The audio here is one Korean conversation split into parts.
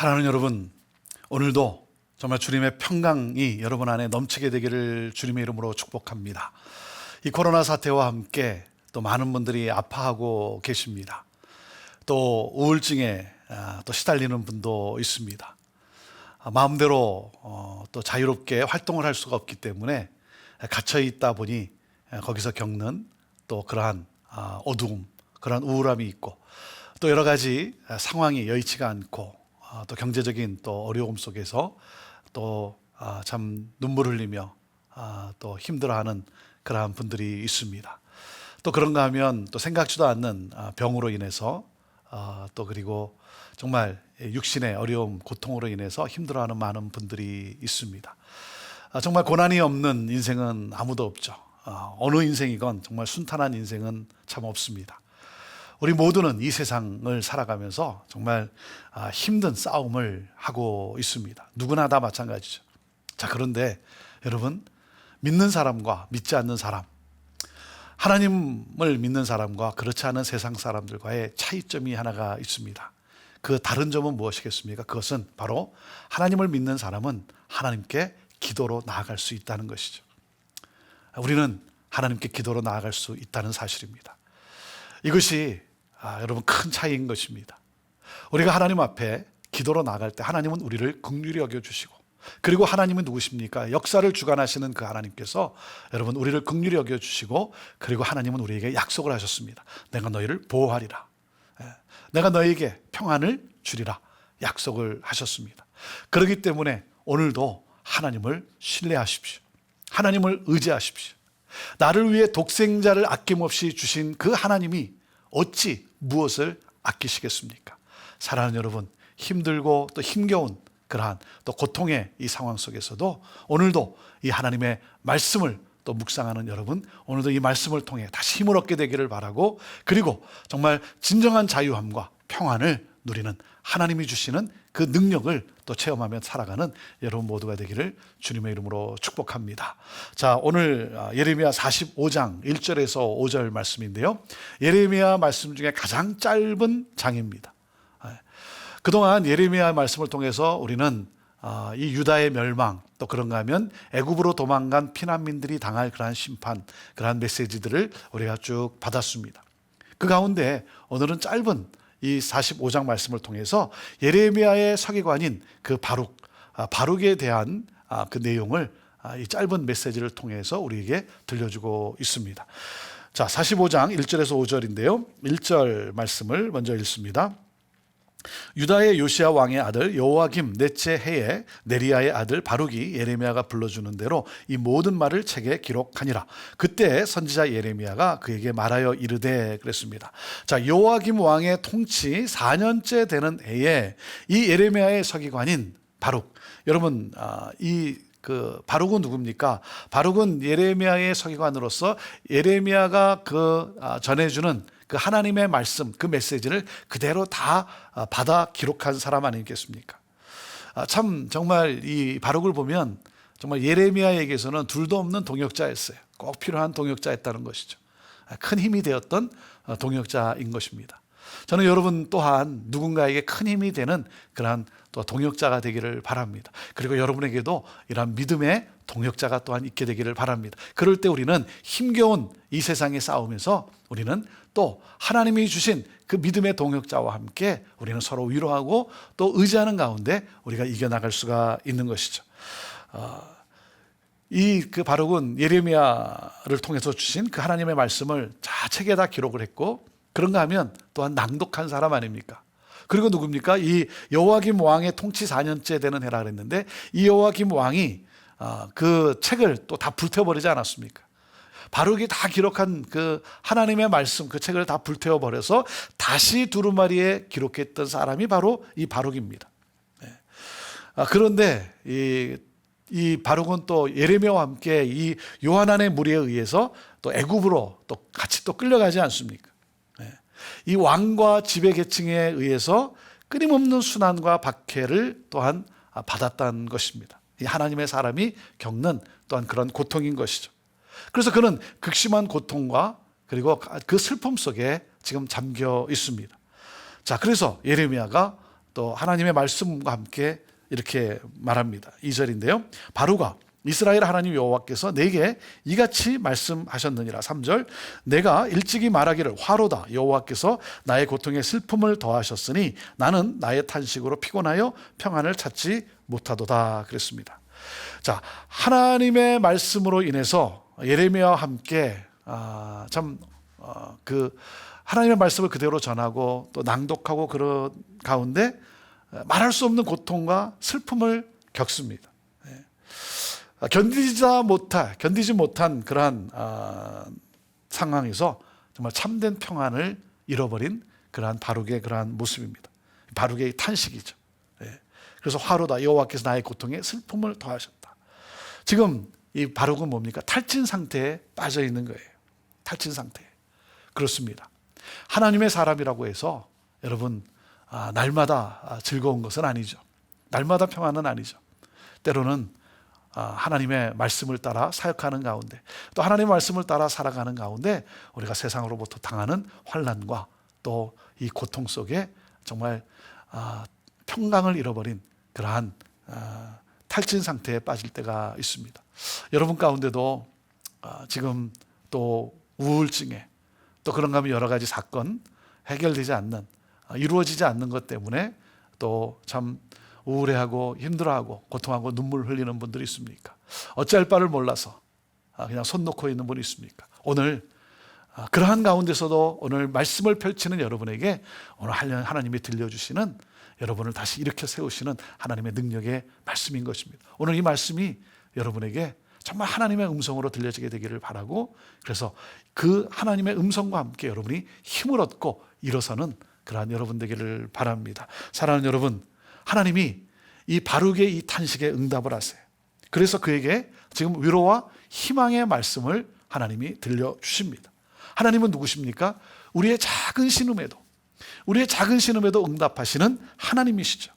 사랑하는 여러분, 오늘도 정말 주님의 평강이 여러분 안에 넘치게 되기를 주님의 이름으로 축복합니다. 이 코로나 사태와 함께 또 많은 분들이 아파하고 계십니다. 또 우울증에 아, 또 시달리는 분도 있습니다. 아, 마음대로 어, 또 자유롭게 활동을 할 수가 없기 때문에 갇혀 있다 보니 거기서 겪는 또 그러한 아, 어두움, 그러한 우울함이 있고 또 여러 가지 상황이 여의치가 않고 아, 또 경제적인 또 어려움 속에서 또참 눈물 흘리며 아, 또 힘들어하는 그러한 분들이 있습니다. 또 그런가 하면 또 생각지도 않는 아, 병으로 인해서 아, 또 그리고 정말 육신의 어려움, 고통으로 인해서 힘들어하는 많은 분들이 있습니다. 아, 정말 고난이 없는 인생은 아무도 없죠. 아, 어느 인생이건 정말 순탄한 인생은 참 없습니다. 우리 모두는 이 세상을 살아가면서 정말 아, 힘든 싸움을 하고 있습니다. 누구나 다 마찬가지죠. 자, 그런데 여러분, 믿는 사람과 믿지 않는 사람, 하나님을 믿는 사람과 그렇지 않은 세상 사람들과의 차이점이 하나가 있습니다. 그 다른 점은 무엇이겠습니까? 그것은 바로 하나님을 믿는 사람은 하나님께 기도로 나아갈 수 있다는 것이죠. 우리는 하나님께 기도로 나아갈 수 있다는 사실입니다. 이것이 아, 여러분 큰 차이인 것입니다. 우리가 하나님 앞에 기도로 나갈 때 하나님은 우리를 극률히 여겨 주시고 그리고 하나님은 누구십니까? 역사를 주관하시는 그 하나님께서 여러분 우리를 극률히 여겨 주시고 그리고 하나님은 우리에게 약속을 하셨습니다. 내가 너희를 보호하리라. 예, 내가 너희에게 평안을 주리라. 약속을 하셨습니다. 그렇기 때문에 오늘도 하나님을 신뢰하십시오. 하나님을 의지하십시오. 나를 위해 독생자를 아낌없이 주신 그 하나님이 어찌 무엇을 아끼시겠습니까? 사랑하는 여러분, 힘들고 또 힘겨운 그러한 또 고통의 이 상황 속에서도 오늘도 이 하나님의 말씀을 또 묵상하는 여러분, 오늘도 이 말씀을 통해 다시 힘을 얻게 되기를 바라고 그리고 정말 진정한 자유함과 평안을 누리는 하나님이 주시는 그 능력을 또 체험하며 살아가는 여러분 모두가 되기를 주님의 이름으로 축복합니다. 자, 오늘 아, 예레미야 45장 1절에서 5절 말씀인데요. 예레미야 말씀 중에 가장 짧은 장입니다. 아, 그동안 예레미야 말씀을 통해서 우리는 아, 이 유다의 멸망 또 그런가 하면 애굽으로 도망간 피난민들이 당할 그러한 심판 그러한 메시지들을 우리가 쭉 받았습니다. 그 가운데 오늘은 짧은 이 45장 말씀을 통해서 예레미야의 서기관인 그 바룩 아, 바룩에 대한 아, 그 내용을 아, 이 짧은 메시지를 통해서 우리에게 들려주고 있습니다. 자, 45장 1절에서 5절인데요. 1절 말씀을 먼저 읽습니다. 유다의 요시아 왕의 아들 여호와김 넷째 해에 네리야의 아들 바룩이 예레미야가 불러주는 대로 이 모든 말을 책에 기록하니라. 그때 선지자 예레미야가 그에게 말하여 이르되 그랬습니다. 자 여호와김 왕의 통치 4년째 되는 해에 이 예레미야의 서기관인 바룩 여러분 아, 이그 바룩은 누굽니까? 바룩은 예레미야의 서기관으로서 예레미야가 그 아, 전해주는 그 하나님의 말씀, 그 메시지를 그대로 다 아, 받아 기록한 사람 아니겠습니까? 아, 참 정말 이 바룩을 보면 정말 예레미야에게서는 둘도 없는 동역자였어요. 꼭 필요한 동역자였다는 것이죠. 아, 큰 힘이 되었던 어, 동역자인 것입니다. 저는 여러분 또한 누군가에게 큰 힘이 되는 그러한 또 동역자가 되기를 바랍니다. 그리고 여러분에게도 이러한 믿음의 동역자가 또한 있게 되기를 바랍니다. 그럴 때 우리는 힘겨운 이 세상의 싸움에서 우리는 또 하나님이 주신 그 믿음의 동역자와 함께 우리는 서로 위로하고 또 의지하는 가운데 우리가 이겨나갈 수가 있는 것이죠. 어, 이그 바룩은 예레미야를 통해서 주신 그 하나님의 말씀을 자책에다 기록을 했고 그런가 하면 또한 낭독한 사람 아닙니까? 그리고 누굽니까? 이 여호와김 왕의 통치 4년째 되는 해라 그랬는데 이 여호와김 왕이 어, 그 책을 또 다 불태워버리지 않았습니까? 바룩이 다 기록한 그 하나님의 말씀 그 책을 다 불태워 버려서 다시 두루마리에 기록했던 사람이 바로 이 바룩입니다. 네. 아, 그런데 이, 이 바룩은 또 예레미야와 함께 이 요한안의 무리에 의해서 또 애굽으로 또 같이 또 끌려가지 않습니까? 네. 이 왕과 지배 계층에 의해서 끊임없는 순환과 박해를 또한 받았다는 것입니다. 이 하나님의 사람이 겪는 또한 그런 고통인 것이죠. 그래서 그는 극심한 고통과 그리고 그 슬픔 속에 지금 잠겨 있습니다. 자, 그래서 예레미야가 또 하나님의 말씀과 함께 이렇게 말합니다. 2절인데요. 바로가 이스라엘 하나님 여호와께서 내게 이같이 말씀하셨느니라. 3절 내가 일찍이 말하기를 화로다 여호와께서 나의 고통에 슬픔을 더하셨으니 나는 나의 탄식으로 피곤하여 평안을 찾지 못하도다 그랬습니다. 자, 하나님의 말씀으로 인해서 예레미야와 함께 아, 참그 하나님의 말씀을 그대로 전하고 또 낭독하고 그런 가운데 말할 수 없는 고통과 슬픔을 겪습니다. 예. 아, 견디지 못할 견디지 못한 그러한 아, 상황에서 정말 참된 평안을 잃어버린 그러한 바룩의 그러한 모습입니다. 바룩의 탄식이죠. 예. 그래서 화로다 여호와께서 나의 고통에 슬픔을 더하셨다. 지금 이 바룩은 뭡니까? 탈진 상태에 빠져 있는 거예요. 탈진 상태. 그렇습니다. 하나님의 사람이라고 해서 여러분 아, 날마다 즐거운 것은 아니죠. 날마다 평안은 아니죠. 때로는 아, 하나님의 말씀을 따라 사역하는 가운데 또 하나님의 말씀을 따라 살아가는 가운데 우리가 세상으로부터 당하는 환란과 또 이 고통 속에 정말 아, 평강을 잃어버린 그러한 아, 탈진 상태에 빠질 때가 있습니다. 여러분 가운데도 지금 또 우울증에 또 그런가 하면 여러 가지 사건 해결되지 않는 이루어지지 않는 것 때문에 또 참 우울해하고 힘들어하고 고통하고 눈물 흘리는 분들이 있습니까? 어찌할 바를 몰라서 그냥 손 놓고 있는 분이 있습니까? 오늘 그러한 가운데서도 오늘 말씀을 펼치는 여러분에게 오늘 하나님이 들려주시는 여러분을 다시 일으켜 세우시는 하나님의 능력의 말씀인 것입니다. 오늘 이 말씀이 여러분에게 정말 하나님의 음성으로 들려지게 되기를 바라고 그래서 그 하나님의 음성과 함께 여러분이 힘을 얻고 일어서는 그러한 여러분 되기를 바랍니다. 사랑하는 여러분, 하나님이 이 바룩의 이 탄식에 응답을 하세요. 그래서 그에게 지금 위로와 희망의 말씀을 하나님이 들려주십니다. 하나님은 누구십니까? 우리의 작은 신음에도, 우리의 작은 신음에도 응답하시는 하나님이시죠.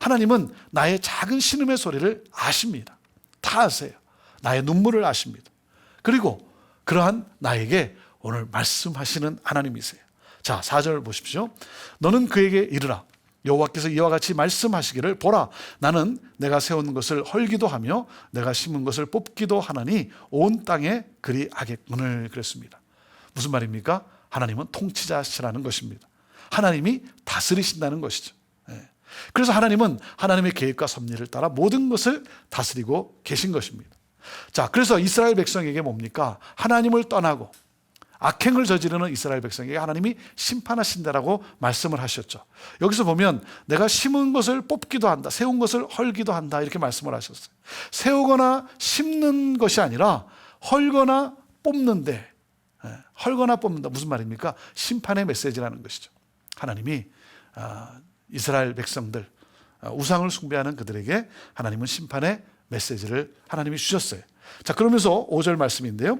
하나님은 나의 작은 신음의 소리를 아십니다. 다 아세요. 나의 눈물을 아십니다. 그리고 그러한 나에게 오늘 말씀하시는 하나님이세요. 자, 4절 보십시오. 너는 그에게 이르라. 여호와께서 이와 같이 말씀하시기를 보라 나는 내가 세운 것을 헐기도 하며 내가 심은 것을 뽑기도 하나니 온 땅에 그리 하겠군을 그랬습니다. 무슨 말입니까? 하나님은 통치자시라는 것입니다. 하나님이 다스리신다는 것이죠. 예. 그래서 하나님은 하나님의 계획과 섭리를 따라 모든 것을 다스리고 계신 것입니다. 자, 그래서 이스라엘 백성에게 뭡니까? 하나님을 떠나고 악행을 저지르는 이스라엘 백성에게 하나님이 심판하신다라고 말씀을 하셨죠. 여기서 보면 내가 심은 것을 뽑기도 한다. 세운 것을 헐기도 한다. 이렇게 말씀을 하셨어요. 세우거나 심는 것이 아니라 헐거나 뽑는데 예, 헐거나 뽑는다. 무슨 말입니까? 심판의 메시지라는 것이죠. 하나님이 아, 이스라엘 백성들 아, 우상을 숭배하는 그들에게 하나님은 심판의 메시지를 하나님이 주셨어요. 자, 그러면서 5절 말씀인데요.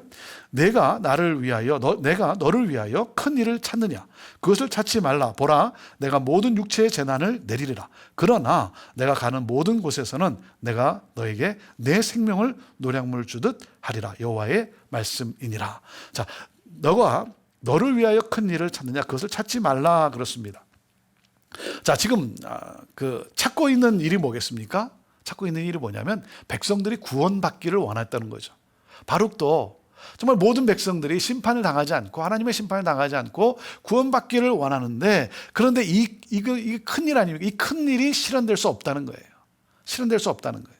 내가 나를 위하여, 너, 내가 너를 위하여 큰 일을 찾느냐? 그것을 찾지 말라. 보라, 내가 모든 육체의 재난을 내리리라. 그러나 내가 가는 모든 곳에서는 내가 너에게 내 생명을 노량물 주듯 하리라. 여호와의 말씀이니라. 자, 너가 너를 위하여 큰 일을 찾느냐? 그것을 찾지 말라. 그렇습니다. 자, 지금 아, 그 찾고 있는 일이 뭐겠습니까? 찾고 있는 일이 뭐냐면 백성들이 구원받기를 원했다는 거죠. 바룩도 정말 모든 백성들이 심판을 당하지 않고 하나님의 심판을 당하지 않고 구원받기를 원하는데 그런데 이 이거 이게 큰일 아닙니까? 이 큰 일이 실현될 수 없다는 거예요. 실현될 수 없다는 거예요.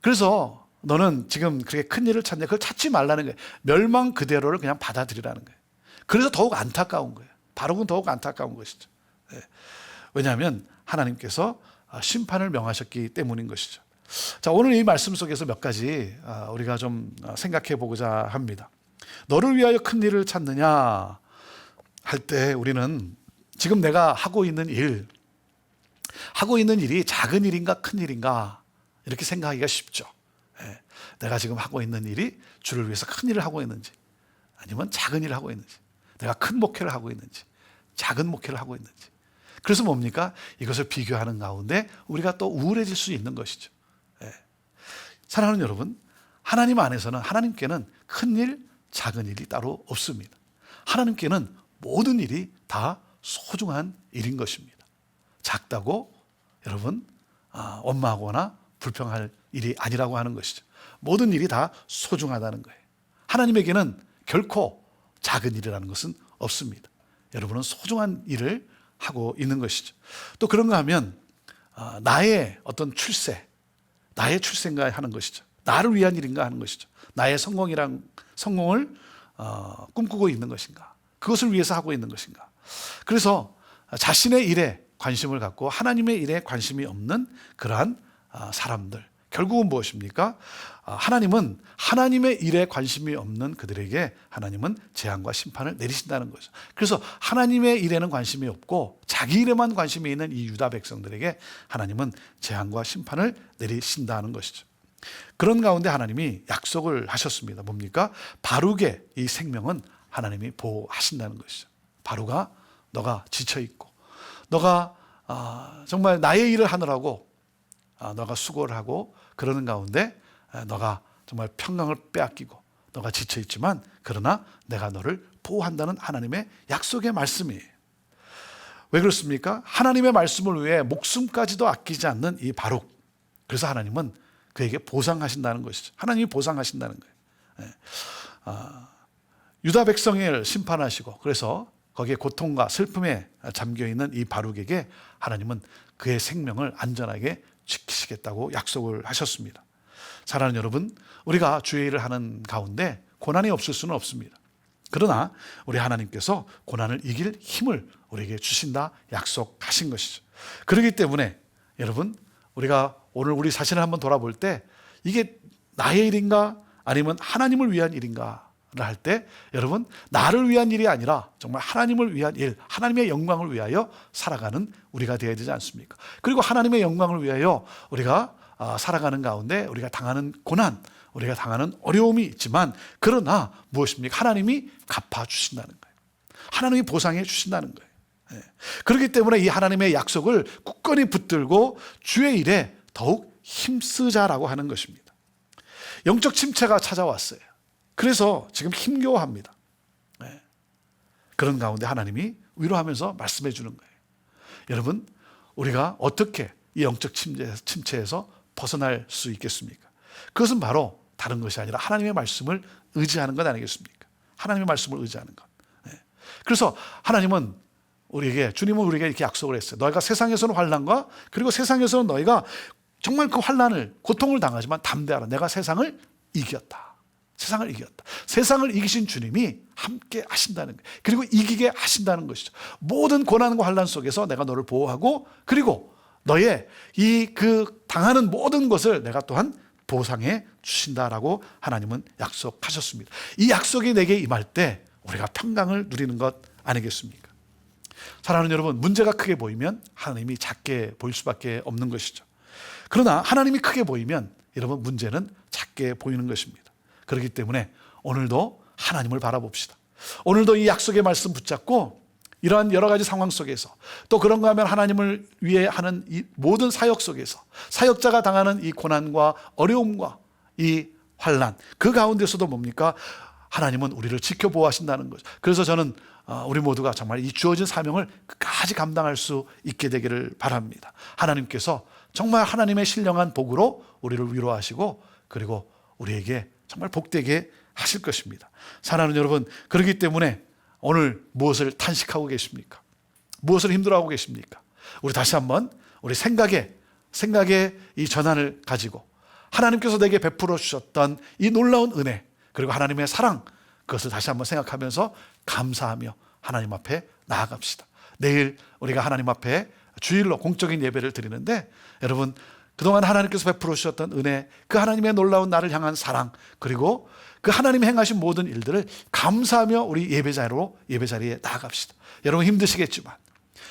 그래서 너는 지금 그렇게 큰 일을 찾냐? 그걸 찾지 말라는 거예요. 멸망 그대로를 그냥 받아들이라는 거예요. 그래서 더욱 안타까운 거예요. 바룩은 더욱 안타까운 것이죠. 네. 왜냐하면 하나님께서 아, 심판을 명하셨기 때문인 것이죠. 자, 오늘 이 말씀 속에서 몇 가지 아, 우리가 좀 아, 생각해 보고자 합니다. 너를 위하여 큰 일을 찾느냐 할 때 우리는 지금 내가 하고 있는 일, 하고 있는 일이 작은 일인가 큰 일인가 이렇게 생각하기가 쉽죠. 예, 내가 지금 하고 있는 일이 주를 위해서 큰 일을 하고 있는지 아니면 작은 일을 하고 있는지 내가 큰 목회를 하고 있는지 작은 목회를 하고 있는지 그래서 뭡니까? 이것을 비교하는 가운데 우리가 또 우울해질 수 있는 것이죠. 예. 사랑하는 여러분, 하나님 안에서는 하나님께는 큰 일, 작은 일이 따로 없습니다. 하나님께는 모든 일이 다 소중한 일인 것입니다. 작다고 여러분 아, 원망하거나 불평할 일이 아니라고 하는 것이죠. 모든 일이 다 소중하다는 거예요. 하나님에게는 결코 작은 일이라는 것은 없습니다. 여러분은 소중한 일을 하고 있는 것이죠. 또 그런가 하면 아, 나의 어떤 출세, 나의 출세인가 하는 것이죠. 나를 위한 일인가 하는 것이죠. 나의 성공이란 성공을 어, 꿈꾸고 있는 것인가? 그것을 위해서 하고 있는 것인가? 그래서 자신의 일에 관심을 갖고 하나님의 일에 관심이 없는 그러한 아, 사람들. 결국은 무엇입니까? 아, 하나님은 하나님의 일에 관심이 없는 그들에게 하나님은 재앙과 심판을 내리신다는 거죠. 그래서 하나님의 일에는 관심이 없고 자기 일에만 관심이 있는 이 유다 백성들에게 하나님은 재앙과 심판을 내리신다는 것이죠. 그런 가운데 하나님이 약속을 하셨습니다. 뭡니까? 바룩의 이 생명은 하나님이 보호하신다는 것이죠. 바룩아, 너가 지쳐 있고, 너가 아, 정말 나의 일을 하느라고 아, 너가 수고를 하고 그러는 가운데 아, 너가 정말 평강을 빼앗기고 너가 지쳐 있지만 그러나 내가 너를 보호한다는 하나님의 약속의 말씀이에요. 왜 그렇습니까? 하나님의 말씀을 위해 목숨까지도 아끼지 않는 이 바룩. 그래서 하나님은 그에게 보상하신다는 것이죠. 하나님이 보상하신다는 거예요. 예. 아, 유다 백성을 심판하시고 그래서 거기에 고통과 슬픔에 잠겨 있는 이 바룩에게 하나님은 그의 생명을 안전하게 지키시겠다고 약속을 하셨습니다. 사랑하는 여러분, 우리가 주의 일을 하는 가운데 고난이 없을 수는 없습니다. 그러나 우리 하나님께서 고난을 이길 힘을 우리에게 주신다 약속하신 것이죠. 그렇기 때문에 여러분, 우리가 오늘 우리 자신을 한번 돌아볼 때 이게 나의 일인가 아니면 하나님을 위한 일인가 할 때 여러분 나를 위한 일이 아니라 정말 하나님을 위한 일, 하나님의 영광을 위하여 살아가는 우리가 되어야 되지 않습니까? 그리고 하나님의 영광을 위하여 우리가 아, 살아가는 가운데 우리가 당하는 고난, 우리가 당하는 어려움이 있지만 그러나 무엇입니까? 하나님이 갚아 주신다는 거예요. 하나님이 보상해 주신다는 거예요. 예. 그렇기 때문에 이 하나님의 약속을 굳건히 붙들고 주의 일에 더욱 힘쓰자라고 하는 것입니다. 영적 침체가 찾아왔어요. 그래서 지금 힘겨워합니다. 네. 그런 가운데 하나님이 위로하면서 말씀해 주는 거예요. 여러분, 우리가 어떻게 이 영적 침체, 에서 벗어날 수 있겠습니까? 그것은 바로 다른 것이 아니라 하나님의 말씀을 의지하는 것 아니겠습니까? 하나님의 말씀을 의지하는 것. 네. 그래서 하나님은 우리에게 주님은 우리에게 이렇게 약속을 했어요. 너희가 세상에서는 환란과 그리고 세상에서는 너희가 정말 그 환란을 고통을 당하지만 담대하라. 내가 세상을 이겼다. 세상을 이겼다. 세상을 이기신 주님이 함께 하신다는 거예요. 그리고 이기게 하신다는 것이죠. 모든 고난과 환란 속에서 내가 너를 보호하고 그리고 너의 이 그 당하는 모든 것을 내가 또한 보상해 주신다라고 하나님은 약속하셨습니다. 이 약속이 내게 임할 때 우리가 평강을 누리는 것 아니겠습니까? 사랑하는 여러분, 문제가 크게 보이면 하나님이 작게 보일 수밖에 없는 것이죠. 그러나 하나님이 크게 보이면 여러분 문제는 작게 보이는 것입니다. 그렇기 때문에 오늘도 하나님을 바라봅시다. 오늘도 이 약속의 말씀 붙잡고 이러한 여러 가지 상황 속에서 또 그런가 하면 하나님을 위해 하는 이 모든 사역 속에서 사역자가 당하는 이 고난과 어려움과 이 환란 그 가운데서도 뭡니까? 하나님은 우리를 지켜보호하신다는 거죠. 그래서 저는 어, 우리 모두가 정말 이 주어진 사명을 끝까지 감당할 수 있게 되기를 바랍니다. 하나님께서 정말 하나님의 신령한 복으로 우리를 위로하시고 그리고 우리에게 정말 복되게 하실 것입니다. 사랑하는 여러분, 그렇기 때문에 오늘 무엇을 탄식하고 계십니까? 무엇을 힘들어하고 계십니까? 우리 다시 한번 우리 생각에 생각의 이 전환을 가지고 하나님께서 내게 베풀어 주셨던 이 놀라운 은혜 그리고 하나님의 사랑 그것을 다시 한번 생각하면서 감사하며 하나님 앞에 나아갑시다. 내일 우리가 하나님 앞에 주일로 공적인 예배를 드리는데 여러분 그동안 하나님께서 베풀어 주셨던 은혜, 그 하나님의 놀라운 나를 향한 사랑, 그리고 그 하나님이 행하신 모든 일들을 감사하며 우리 예배자로 예배 자리에 나아갑시다. 여러분 힘드시겠지만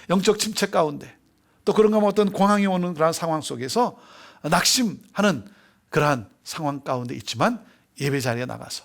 영적 침체 가운데 또 그런가 하면 어떤 공항이 오는 그러한 상황 속에서 낙심하는 그러한 상황 가운데 있지만 예배 자리에 나가서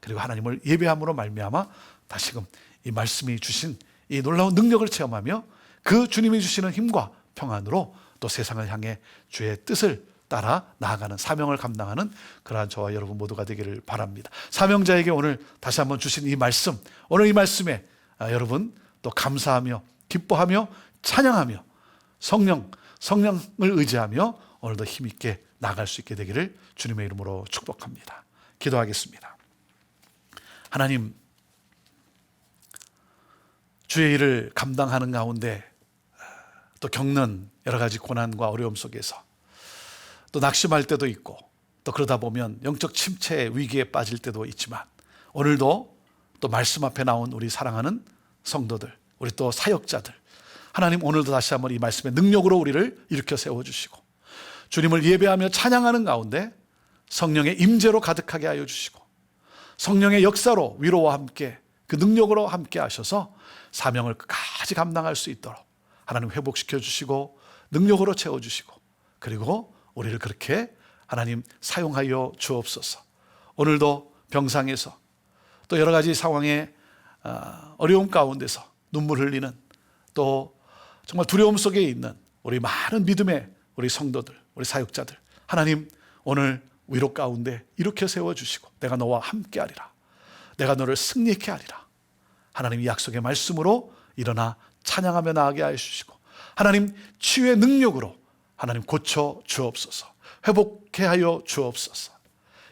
그리고 하나님을 예배함으로 말미암아 다시금 이 말씀이 주신 이 놀라운 능력을 체험하며 그 주님이 주시는 힘과 평안으로 또 세상을 향해 주의 뜻을 따라 나아가는 사명을 감당하는 그러한 저와 여러분 모두가 되기를 바랍니다. 사명자에게 오늘 다시 한번 주신 이 말씀, 오늘 이 말씀에 아, 여러분 또 감사하며 기뻐하며 찬양하며 성령, 성령을 의지하며 오늘도 힘있게 나갈 수 있게 되기를 주님의 이름으로 축복합니다. 기도하겠습니다. 하나님, 주의 일을 감당하는 가운데 또 겪는 여러 가지 고난과 어려움 속에서 또 낙심할 때도 있고 또 그러다 보면 영적 침체의 위기에 빠질 때도 있지만 오늘도 또 말씀 앞에 나온 우리 사랑하는 성도들, 우리 또 사역자들 하나님 오늘도 다시 한번 이 말씀의 능력으로 우리를 일으켜 세워 주시고 주님을 예배하며 찬양하는 가운데 성령의 임재로 가득하게 하여 주시고 성령의 역사로 위로와 함께 그 능력으로 함께 하셔서 사명을 끝까지 감당할 수 있도록 하나님 회복시켜 주시고 능력으로 채워 주시고 그리고 우리를 그렇게 하나님 사용하여 주옵소서. 오늘도 병상에서 또 여러 가지 상황에 아, 어려움 가운데서 눈물 흘리는 또 정말 두려움 속에 있는 우리 많은 믿음의 우리 성도들, 우리 사역자들 하나님 오늘 위로 가운데 일으켜 세워 주시고 내가 너와 함께 하리라. 내가 너를 승리케 하리라. 하나님 이 약속의 말씀으로 일어나 찬양하며 나아가게 하여 주시고 하나님 치유의 능력으로 하나님 고쳐 주옵소서. 회복케 하여 주옵소서.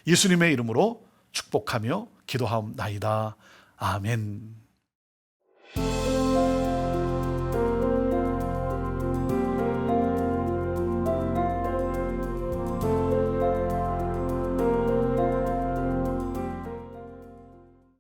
예수님의 이름으로 축복하며 기도하옵나이다. 아멘.